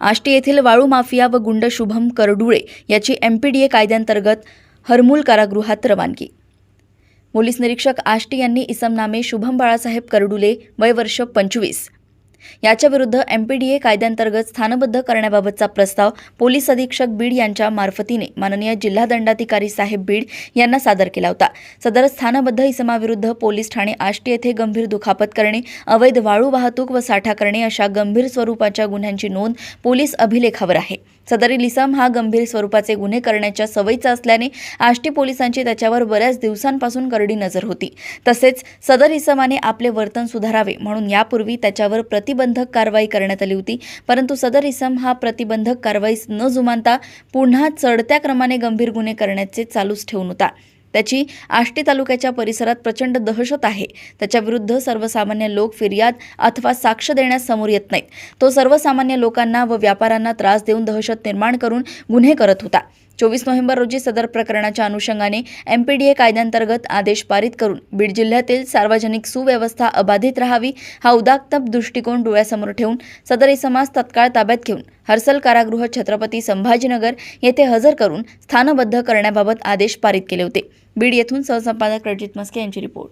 आष्टी येथील वाळू माफिया व गुंड शुभम करडुळे याची एमपीडीए कायद्यांतर्गत हरमूल कारागृहात रवानगी. पोलीस निरीक्षक आष्टी यांनी इसमनामे शुभम बाळासाहेब करडुले वय वर्ष पंचवीस. याच्या विरुद्ध एमपीडीए कायद्यांतर्गत स्थानबद्ध करण्याबाबतचा प्रस्ताव पोलीस अधीक्षक बीड यांच्या मार्फतीने माननीय जिल्हा दंडाधिकारी साहेब बीड यांना सादर केला होता. सदर स्थानबद्ध इसमाविरुद्ध पोलीस ठाणे आष्टी येथे गंभीर दुखापत करणे अवैध वाळू वाहतूक व साठा करणे अशा गंभीर स्वरूपाच्या गुन्ह्यांची नोंद पोलीस अभिलेखावर आहे. सदरील इसम हा गंभीर स्वरूपाचे गुन्हे करण्याच्या सवयीचा असल्याने आष्टी पोलिसांची त्याच्यावर बऱ्याच दिवसांपासून करडी नजर होती. तसेच सदर इसमाने आपले वर्तन सुधारावे म्हणून यापूर्वी त्याच्यावर प्रतिबंधक कारवाई करण्यात आली होती. परंतु सदर इसम हा प्रतिबंधक कारवाईस न जुमानता पुन्हा चढत्या क्रमाने गंभीर गुन्हे करण्याचे चालूच ठेवून होता. त्याची आष्टी तालुक्याच्या परिसरात प्रचंड दहशत आहे. त्याच्याविरुद्ध सर्वसामान्य लोक फिर्याद अथवा साक्ष देण्यास समोर येत नाहीत. तो सर्वसामान्य लोकांना व व्यापाऱ्यांना त्रास देऊन दहशत निर्माण करून गुन्हे करत होता. चोवीस नोव्हेंबर रोजी सदर प्रकरणाच्या अनुषंगाने एमपीडीए कायद्यांतर्गत आदेश पारित करून बीड जिल्ह्यातील सार्वजनिक सुव्यवस्था अबाधित राहावी हा उदात्त दृष्टिकोन डोळ्यासमोर ठेवून सदर समाज तत्काळ ताब्यात घेऊन हर्सल कारागृह छत्रपती संभाजीनगर येथे हजर करून स्थानबद्ध करण्याबाबत आदेश पारित केले होते. बीड येथून सहसंपादक रणजित मस्के यांची रिपोर्ट.